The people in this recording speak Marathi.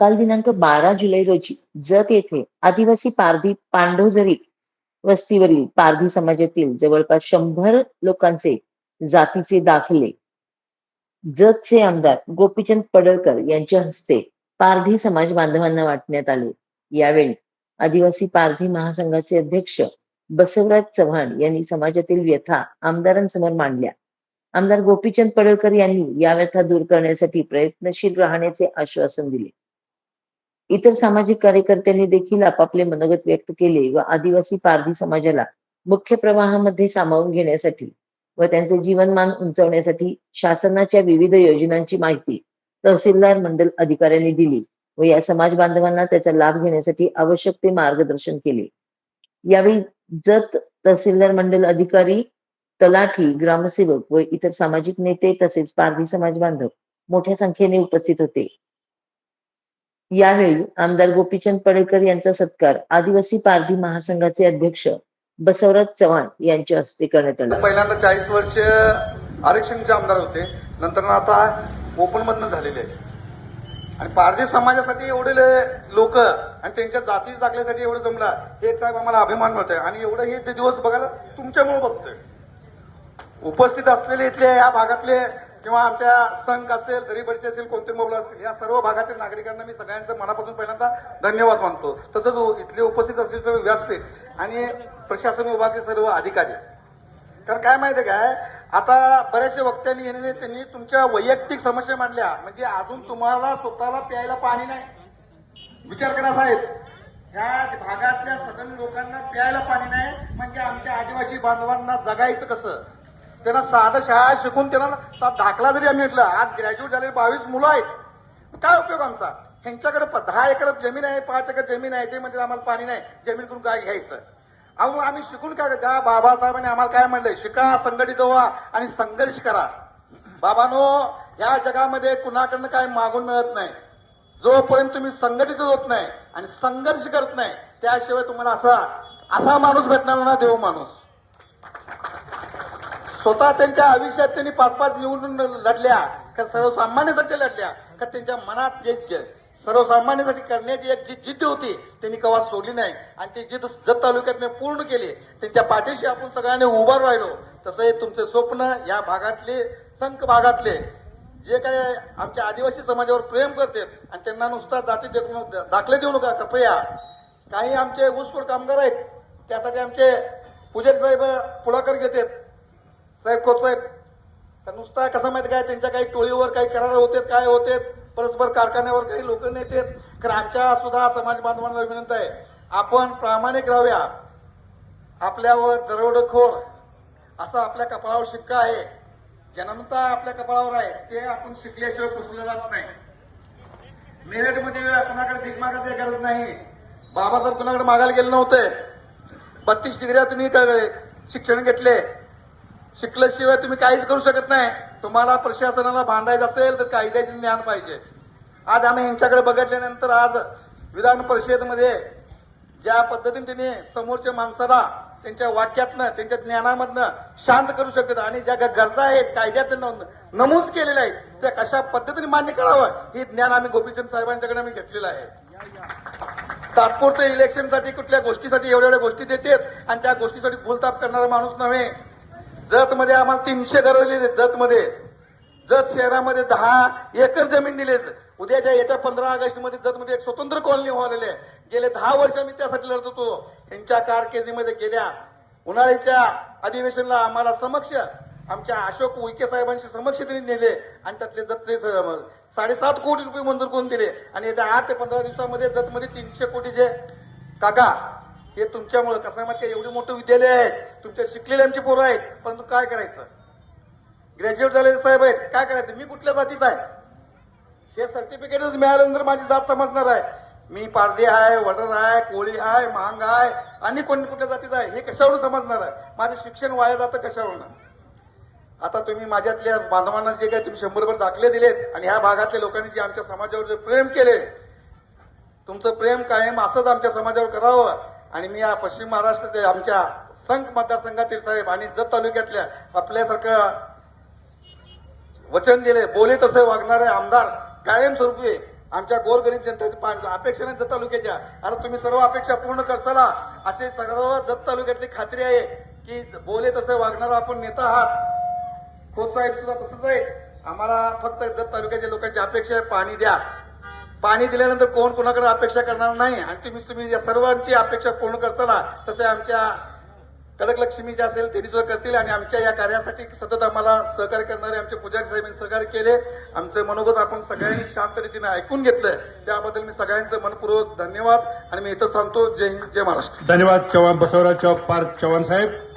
काल दिनांक बारा जुलै रोजी जत येथे आदिवासी पारधी पांडोजरी वस्तीवरील पारधी समाजातील जवळपास शंभर लोकांचे जातीचे दाखले. जतचे आमदार गोपीचंद पडळकर यांच्या हस्ते पारधी समाज बांधवांना वाटण्यात आले. यावेळी आदिवासी पारधी महासंघाचे अध्यक्ष बसवराज चव्हाण यांनी समाजातील व्यथा आमदारांसमोर मांडल्या. आमदार गोपीचंद पडळकर यांनी या व्यथा दूर करण्यासाठी प्रयत्नशील राहण्याचे आश्वासन दिले. इतर सामाजिक कार्यकर्त्यांनी देखील आपापले मनोगत व्यक्त केले व आदिवासी पारधी समाजाला मुख्य प्रवाहामध्ये सामावून घेण्यासाठी व त्यांचे जीवनमान उंचवण्यासाठी शासनाच्या विविध योजनांची माहिती तहसीलदार मंडल अधिकाऱ्यांनी दिली व या समाज बांधवांना त्याचा लाभ घेण्यासाठी आवश्यक ते मार्गदर्शन केले. यावेळी जत तहसीलदार मंडल अधिकारी तलाठी ग्रामसेवक व इतर सामाजिक नेते तसेच पारधी समाज बांधव मोठ्या संख्येने उपस्थित होते. यावेळी आमदार गोपीचंद पडेकर यांचा सत्कार आदिवासी पारधी महासंघाचे अध्यक्ष बसवराज चव्हाण यांच्या हस्ते करण्यात आला. पहिल्यांदा चाळीस वर्ष आरक्षणचे आमदार होते. नंतर आता ओपन मधनं झालेले आहेत. आणि पारधी समाजासाठी एवढे लोक आणि त्यांच्या जातीच दाखल्यासाठी एवढं जमला हे साहेब आम्हाला अभिमान मिळतोय. आणि एवढं हे ते दिवस बघायला तुमच्यामुळे बघतोय. उपस्थित असलेले इथले या भागातले किंवा आमच्या संघ असेल दरीबडचे असेल कोणते मोबला असतील या सर्व भागातील नागरिकांना मी सगळ्यांचं मनापासून पहिल्यांदा धन्यवाद मानतो. तसंच इथले उपस्थित असलेले सर्व व्यासपीठ आणि प्रशासन विभागाचे सर्व अधिकारी. कारण काय माहिती काय? आता बऱ्याचशा वक्त्यांनी येणे त्यांनी तुमच्या वैयक्तिक समस्या मांडल्या. म्हणजे अजून तुम्हाला स्वतःला प्यायला पाणी नाही. विचार करा साहेब. ह्या भागातल्या सगळ्या लोकांना प्यायला पाणी नाही. म्हणजे आमच्या आदिवासी बांधवांना जगायचं कसं? त्यांना साधं शाळा शिकून त्यांना दाखला जरी आम्ही म्हटलं आज ग्रॅज्युएट झालेले बावीस मुलं आहेत. काय उपयोग आमचा? ह्यांच्याकडे प- दहा एकर जमीन आहे पाच एकर जमीन आहे ते म्हणजे आम्हाला पाणी नाही. जमीन करून काय घ्यायचं? अहो आम्ही शिकून काय ज्या बाबासाहेबांनी आम्हाला काय म्हणलंय शिका संघटित व्हा आणि संघर्ष करा. बाबानो या जगामध्ये कुणाकडनं काय मागून मिळत नाही? जोपर्यंत तुम्ही संघटित होत नाही आणि संघर्ष करत नाही त्याशिवाय तुम्हाला असा असा माणूस भेटणार ना देव माणूस. स्वतः त्यांच्या आयुष्यात त्यांनी पाच पाच निवडून लढल्या. का सर्वसामान्यासाठी लढल्या? का त्यांच्या मनात जे सर्वसामान्यासाठी करण्याची एक जी जिद्द होती त्यांनी कवा सोडली नाही. आणि ती जिद्द जत तालुक्यात पूर्ण केली. त्यांच्या पाठीशी आपण सगळ्यांनी उभा राहिलो. तसं हे तुमचे स्वप्न या भागातले संख भागातले जे काय आमच्या आदिवासी समाजावर प्रेम करतात आणि त्यांना नुसता जाती देखून दाखले देऊ नका कृपया. काही आमचे ऊसतोड कामगार आहेत त्यासाठी आमचे पुजारी साहेब पुढाकार घेतात. साहेब खोत साहेब? तर नुसता कसं माहिती काय? त्यांच्या काही टोळीवर काही करार होते काय होते परस्पर कारखान्यावर काही लोक नेते कारण आमच्या सुद्धा समाज बांधवांना विनंती आहे. आपण प्रामाणिक राहूया. आपल्यावर दरोडखोर असा आपल्या कपाळावर शिक्का आहे. जनमता आपल्या कपाळावर आहे. ते आपण शिकल्याशिवाय पुसलं जात नाही. मेरठमध्ये कुणाकडे भीक गरज नाही. बाबासाहेब कुणाकडे मागायला गेले नव्हते. बत्तीस डिग्र्या तुम्ही शिक्षण घेतले? शिकल्याशिवाय तुम्ही काहीच करू शकत नाही. तुम्हाला प्रशासनाला भांडायचं असेल तर कायद्याचे ज्ञान पाहिजे. आज आम्ही यांच्याकडे बघितल्यानंतर आज विधान परिषदेमध्ये ज्या पद्धतीने त्यांनी समोरच्या माणसाला त्यांच्या वाक्यातनं त्यांच्या ज्ञानामधनं शांत करू शकतात आणि ज्या गरजा आहेत कायद्यात नमूद केलेल्या आहेत त्या कशा पद्धतीने मान्य करावं हे ज्ञान आम्ही गोपीचंद साहेबांच्याकडे आम्ही घेतलेलं आहे. तात्पुरतं इलेक्शनसाठी कुठल्या गोष्टीसाठी एवढ्या एवढ्या गोष्टी देतात आणि त्या गोष्टीसाठी भूलताप करणारा माणूस नव्हे. जत मध्ये आम्हाला तीनशे घरं दिले जत मध्ये जत शहरामध्ये दहा एकर जमीन दिली उद्याच्या येत्या पंधरा ऑगस्टमध्ये जत मध्ये एक स्वतंत्र कॉलनी व्हालेली आहे गेले दहा वर्ष मी त्यासाठी लढत होतो. यांच्या कारकिर्दीमध्ये गेल्या उन्हाळ्याच्या अधिवेशनला आम्हाला समक्ष आमच्या अशोक उईके साहेबांशी समक्ष त्यांनी नेले आणि त्यातले जत्रे साडेसात कोटी रुपये मंजूर करून दिले. आणि येत्या आठ ते पंधरा दिवसामध्ये जतमध्ये तीनशे कोटीचे काका हे तुमच्यामुळे कसं आहे माहिती एवढी मोठं विद्यालय आहे. तुमच्या शिकलेले आमची पोरं आहेत. परंतु काय करायचं? ग्रॅज्युएट झालेले साहेब आहेत. काय करायचं? मी कुठल्या जातीचा आहे? हे सर्टिफिकेटच मिळाल्यानंतर माझी जात समजणार आहे. मी पारधी आहे वडर आहे कोळी आहे महांग आहे आणि कोणी कुठल्या जातीचा आहे? हे कशावरून समजणार आहे? माझं शिक्षण वाया जातं कशावरून? आता तुम्ही माझ्यातल्या बांधवांना जे काही तुम्ही शंभरभर दाखले दिलेत आणि ह्या भागातल्या लोकांनी जे आमच्या समाजावर जे प्रेम केले तुमचं प्रेम कायम असंच आमच्या समाजावर करावं. आणि मी या पश्चिम महाराष्ट्रातील आमच्या संघ मतदारसंघातील साहेब आणि जत तालुक्यातल्या आपल्यासारखं वचन दिले बोले तसे वागणारे आमदार कायमस्वरूपी आमच्या गोरगरीब जनतेच्या पा- अपेक्षा नाही जत तालुक्याच्या. आणि तुम्ही सर्व अपेक्षा पूर्ण करताना असे सर्व जत तालुक्यातली खात्री आहे की बोले तसे वागणारा आपण नेता आहात. खोत साहेब सुद्धा तसंच आहे आम्हाला फक्त जत तालुक्याच्या लोकांची अपेक्षा आहे पाणी द्या. पाणी दिल्यानंतर कोण कोणाकडे अपेक्षा करणार नाही? आणि तुम्ही तुम्ही या सर्वांची अपेक्षा पूर्ण करताना तसे आमच्या कडकलक्ष्मी जे असेल त्यांनी सुद्धा करतील आणि आमच्या या कार्यासाठी सतत आम्हाला सहकार्य करणारे आमचे पुजारी साहेबांनी सहकार्य केले. आमचं मनोगत आपण सगळ्यांनी शांत रीतीने ऐकून घेतलं. त्याबद्दल मी सगळ्यांचं मनपूर्वक धन्यवाद. आणि मी इथं थांबतो. जय हिंद जय महाराष्ट्र. धन्यवाद चव्हाण बसवराज चौ- पार्थ चव्हाण साहेब.